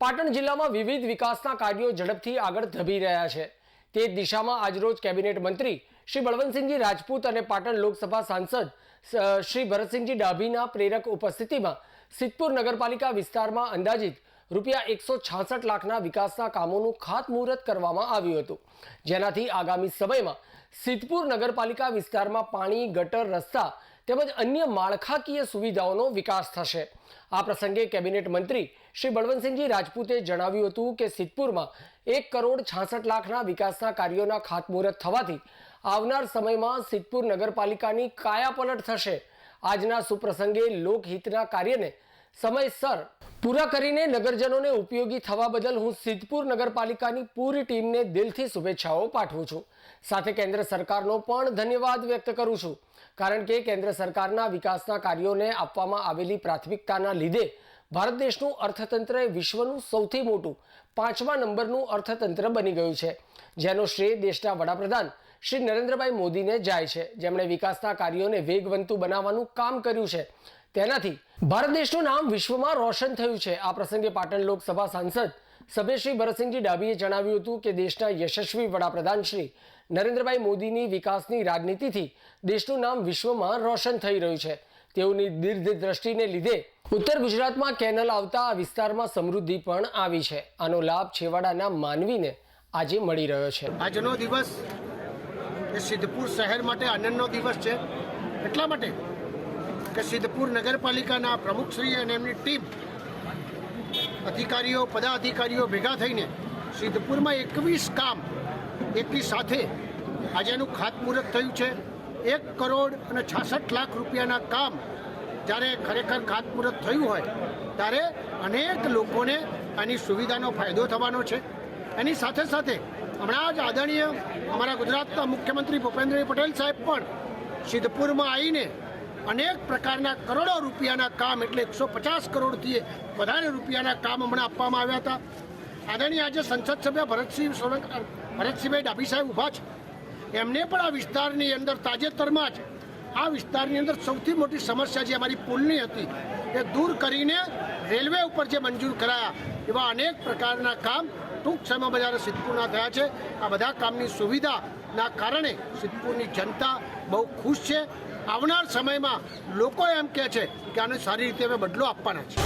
પાટણ જિલ્લામાં વિવિધ વિકાસના કાર્યો ઝડપથી આગળ ધબી રહ્યા છે. તે દિશામાં આજરોજ કેબિનેટ મંત્રી શ્રી બળવંતસિંહજી રાજપૂત અને પાટણ લોકસભા સાંસદ શ્રી ભરતસિંહજી ડાભીના પ્રેરક ઉપસ્થિતિમાં સિદ્ધપુર નગરપાલિકા વિસ્તારમાં અંદાજિત રૂપિયા એકસો છાસઠ લાખના વિકાસના કામોનું ખાતમુહૂર્ત કરવામાં આવ્યું હતું. જેનાથી આગામી સમયમાં સિદ્ધપુર નગરપાલિકા વિસ્તારમાં પાણી, ગટર, રસ્તા તેમજ અન્ય માળખાકીય સુવિધાઓનો વિકાસ થશે. આ પ્રસંગે કેબિનેટ મંત્રી શ્રી બળવંતસિંહજી રાજપૂતે જણાવ્યું હતું કે સિદ્ધપુરમાં એક કરોડ છાસઠ લાખના વિકાસના કાર્યોના ખાતમુહૂર્ત થવાથી આવનાર સમયમાં સિદ્ધપુર નગરપાલિકાની કાયાપલટ થશે. આજના સુપ્રસંગે લોકહિતના કાર્યને સમયસર પૂરા કરીને નગરજનોને ઉપયોગી થવા બદલ હું સિદ્ધપુર નગરપાલિકાની પૂરી ટીમને દિલથી શુભેચ્છાઓ પાઠવું છું. સાથે કેન્દ્ર સરકારનો પણ ધન્યવાદ વ્યક્ત કરું છું. કારણ કે કેન્દ્ર સરકારના વિકાસના કાર્યોને આપવામાં આવેલી પ્રાથમિકતાના લીધે ભારત દેશનું અર્થતંત્ર એ વિશ્વનું સૌથી મોટું પાંચમા નંબરનું અર્થતંત્ર બની ગયું છે. જેનો શ્રેય દેશના વડાપ્રધાન શ્રી નરેન્દ્રભાઈ મોદીને જાય છે. જેમણે વિકાસના કાર્યોને વેગવંતુ બનાવવાનું કામ કર્યું છે. તેનાથી ભારત દેશનું નામ વિશ્વમાં રોશન થયું છે. આ પ્રસંગે પાટણ લોકસભા સાંસદ સભ્યશ્રી ભરતસિંહજી ડાભીએ જણાવ્યું હતું કે દેશના યશસ્વી વડાપ્રધાન શ્રી નરેન્દ્રભાઈ મોદીની વિકાસની રાજનીતિથી દેશનું નામ વિશ્વમાં રોશન થઈ રહ્યું છે. તેઓની દીર્ઘ દ્રષ્ટિને લીધે ઉત્તર ગુજરાતમાં કેનલ આવતા આ વિસ્તારમાં સમૃદ્ધિ પણ આવી છે. આનો લાભ છેવાડાના માનવીને આજે મળી રહ્યો છે. આજનો દિવસ એ સિદ્ધપુર શહેર માટે આનંદનો દિવસ છે. એટલા માટે કે સિદ્ધપુર નગરપાલિકાના પ્રમુખશ્રી અને એમની ટીમ અધિકારીઓ, પદાધિકારીઓ ભેગા થઈને સિદ્ધપુરમાં એકવીસ કામ એકી સાથે આજે એનું ખાતમુહૂર્ત થયું છે. એક કરોડ અને છાસઠ લાખ રૂપિયાના કામ જ્યારે ખરેખર ખાતમુહૂર્ત થયું હોય ત્યારે અનેક લોકોને આની સુવિધાનો ફાયદો થવાનો છે. એની સાથે સાથે હમણાં જ આદરણીય અમારા ગુજરાતના મુખ્યમંત્રી ભૂપેન્દ્રભાઈ પટેલ સાહેબ પણ સિદ્ધપુરમાં આવીને અનેક પ્રકારના કરોડો રૂપિયાના કામ, એટલે એકસો પચાસ કરોડથી વધારે રૂપિયાના કામ હમણાં આપવામાં આવ્યા હતા. આદરણીય આજે સંસદ સભ્ય ભરતસિંહ સોલંકી ભરતસિંહભાઈ ડાભી સાહેબ ઊભા છે. એમને પણ આ વિસ્તારની અંદર તાજેતરમાં જ, આ વિસ્તારની અંદર સૌથી મોટી સમસ્યા જે અમારી પુલની હતી, એ દૂર કરીને રેલવે ઉપર જે મંજૂર કરાયા, એવા અનેક પ્રકારના કામ ટૂંક સમયમાં બધા સિદ્ધપુરના થયા છે. આ બધા કામની સુવિધાના કારણે સિદ્ધપુરની જનતા બહુ ખુશ છે. આવનાર સમયમાં લોકો એમ કહે છે કે આને સારી રીતે અમે બદલો આપવાના છે